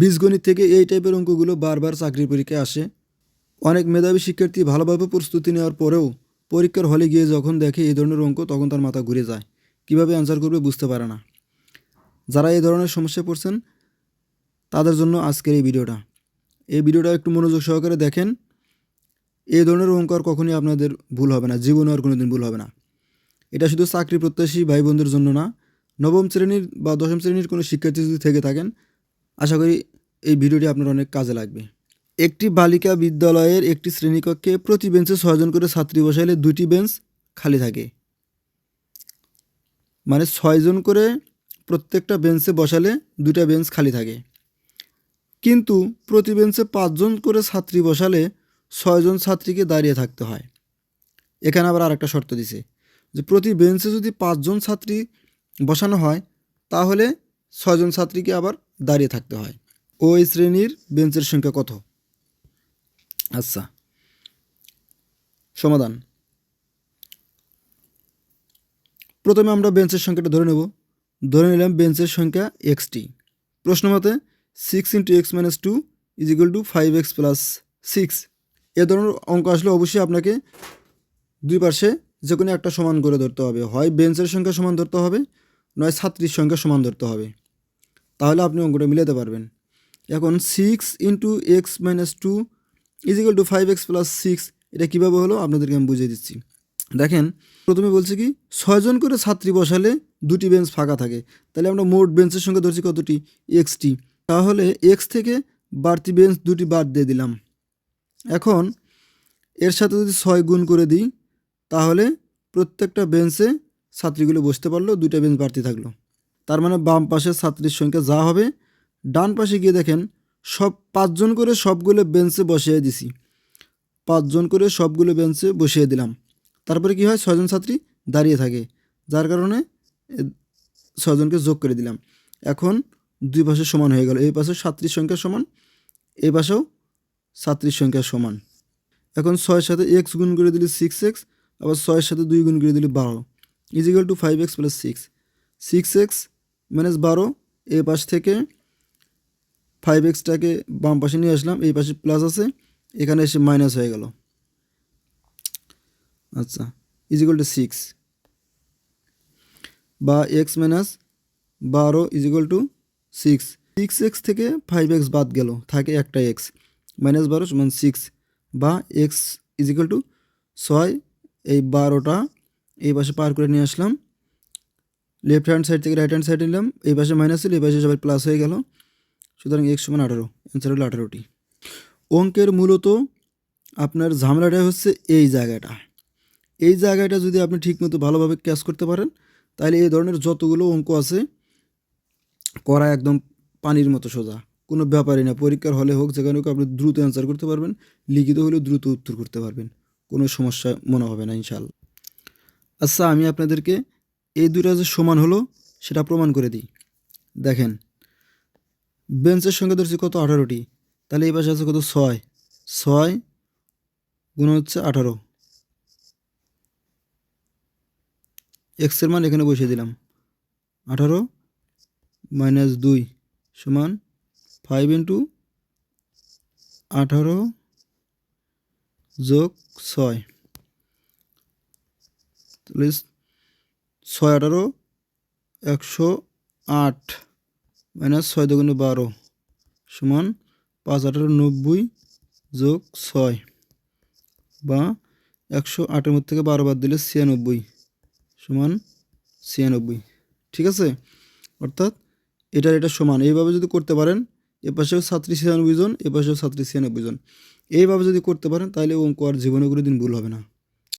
বীজগণিত থেকে এই টাইপের অঙ্কগুলো বারবার চাকরির পরীক্ষায় আসে। অনেক মেধাবী শিক্ষার্থী ভালোভাবে প্রস্তুতি নেওয়ার পরেও পরীক্ষার হলে গিয়ে যখন দেখে এই ধরনের অঙ্ক, তখন তার মাথা ঘুরে যায়। কীভাবে অ্যান্সার করবে বুঝতে পারে না। যারা এই ধরনের সমস্যায় পড়ছেন, তাদের জন্য আজকের এই ভিডিওটা। এই ভিডিওটা একটু মনোযোগ সহকারে দেখেন। এই ধরনের অঙ্ক আর কখনই আপনাদের ভুল হবে না, জীবনে আর কোনোদিন ভুল হবে না। এটা শুধু চাকরি প্রত্যাশী ভাই বোনদের জন্য না, নবম শ্রেণির বা দশম শ্রেণির কোনো শিক্ষার্থী যদি থেকে থাকেন আশা করি এই ভিডিওটি আপনার অনেক কাজে লাগবে। একটি বালিকা বিদ্যালয়ের একটি শ্রেণীকক্ষে প্রতি বেঞ্চে ছয়জন করে ছাত্রী বসাইলে দুটি বেঞ্চ খালি থাকে। মানে ছয়জন করে প্রত্যেকটা বেঞ্চে বসালে দুটা বেঞ্চ খালি থাকে। কিন্তু প্রতি বেঞ্চে পাঁচজন করে ছাত্রী বসালে ছয়জন ছাত্রীকে দাঁড়িয়ে থাকতে হয়। এখানে আবার আরেকটা শর্ত দিছে যে প্রতি বেঞ্চে যদি পাঁচজন ছাত্রী বসানো হয়, তাহলে ছয়জন ছাত্রীকে আবার দাঁড়িয়ে থাকতে হয়। ওই শ্রেণির বেঞ্চের সংখ্যা কত? আচ্ছা সমাধান। প্রথমে আমরা বেঞ্চের সংখ্যাটা ধরে নেব। ধরে নিলাম বেঞ্চের সংখ্যা এক্সটি। প্রশ্ন মতে six into x minus two is equal to five x plus six এ ধরনের অঙ্ক আসলে অবশ্যই আপনাকে দুই পাশে যে কোনো একটা সমান করে ধরতে হবে। হয় বেঞ্চের সংখ্যা সমান ধরতে হবে, নয় ছাত্রীর সংখ্যা সমান ধরতে হবে। তাহলে আপনি অঙ্কটা মিলাতে পারবেন। এখন six into x minus two is equal to five x plus six এটা কীভাবে হলো? আপনাদেরকে আমি বুঝিয়ে দিচ্ছি। দেখেন, প্রথমে বলছি কি ছয়জন করে ছাত্রী বসালে দুটি বেঞ্চ ফাঁকা থাকে। তাহলে আমরা মোট বেঞ্চের সঙ্গে ধরছি কতটি? এক্সটি তাহলে এক্স থেকে বাড়তি বেঞ্চ দুটি বাদ দিয়ে দিলাম। এখন এর সাথে যদি ছয় গুণ করে দিই, তাহলে প্রত্যেকটা বেঞ্চে ছাত্রীগুলো বসতে পারল, দুইটা বেঞ্চ বাড়তি থাকল। তার মানে বাম পাশের ছাত্রীর সংখ্যা যা হবে ডান পাশে গিয়ে দেখেন সব পাঁচজন করে সবগুলো বেঞ্চে বসিয়ে দিছি। পাঁচজন করে সবগুলো বেঞ্চে বসিয়ে দিলাম। তারপরে কি হয়? ছয়জন ছাত্রী দাঁড়িয়ে থাকে। যার কারণে এ, ছয়জনকে যোগ করে দিলাম। এখন দুই পাশে সমান হয়ে গেল। এই পাশে ছাত্রীর সংখ্যা সমান এই পাশেও ছাত্রীর সংখ্যা সমান। এখন ছয়ের সাথে এক্স গুণ করে দিলে সিক্স এক্স আবার ছয়ের সাথে দুই গুণ করে দিলে বারো। Is equal to five x plus six six x minus বারো এই পাশ থেকে ফাইভ এক্সটাকে বাম পাশে নিয়ে আসলাম, এই পাশে প্লাস আছে, এখানে এসে মাইনাস হয়ে গেল। আচ্ছা ইজিক্যাল টু সিক্স বা এক্স মাইনাস বারো is equal to six six x থেকে ফাইভ এক্স বাদ গেল, থাকে একটা এক্স মাইনাস বারো সমান সিক্স বা এক্স ইজিক্যাল টু ছয়, এই বারোটা এই পাশে পার করে নিয়ে আসলাম। লেফট হ্যান্ড সাইড থেকে রাইট হ্যান্ড সাইড নিলাম, এই পাশে মাইনাস ছিল এই পাশে সবাই প্লাস হয়ে গেল। সুতরাং এক্স সমান আঠারো অ্যান্সার হলো আঠারোটি অঙ্কের মূলত আপনার ঝামেলাটা হচ্ছে এই জায়গাটা। এই জায়গাটা যদি আপনি ঠিকমতো ভালোভাবে ক্যাচ করতে পারেন, তাহলে এই ধরনের যতগুলো অঙ্ক আছে, করা একদম পানির মতো সোজা। কোনো ব্যাপারই না, পরীক্ষার হলে হোক, যেখানে হোক আপনি দ্রুত অ্যান্সার করতে পারবেন, লিখিত হলেও দ্রুত উত্তর করতে পারবেন। কোনো সমস্যা মনে হবে না ইনশাল্লাহ আচ্ছা আমি আপনাদেরকে এই দুটা যে সমান হলো, সেটা প্রমাণ করে দিই। দেখেন, বেঞ্চের সঙ্গে ধরছি কত? আঠারোটি। তাহলে এই পাশে আছে কত? ছয়। ছয় গুণ হচ্ছে আঠারো। এক্সের মান এখানে বসিয়ে দিলাম। আঠারো মাইনাস দুই সমান ফাইভ ইন্টু আঠারো যোগ ছয়। ছয় আঠারো, একশো আট মাইনাস ছয় দুগুণে বারো সমান পাঁচ আঠারো নব্বই যোগ ছয় বা একশো আটের মধ্যে থেকে বারো বাদ দিলে ছিয়ানব্বই সমান ছিয়ানব্বই। ঠিক আছে? অর্থাৎ এটার এটা সমান। এইভাবে যদি করতে পারেন, এ পাশেও ছাত্রী ছিয়ানব্বই জন, এ পাশেও ছাত্রী ছিয়ানব্বই জন। এইভাবে যদি করতে পারেন, তাহলে অঙ্ক আর জীবনে কোনো দিন ভুল হবে না।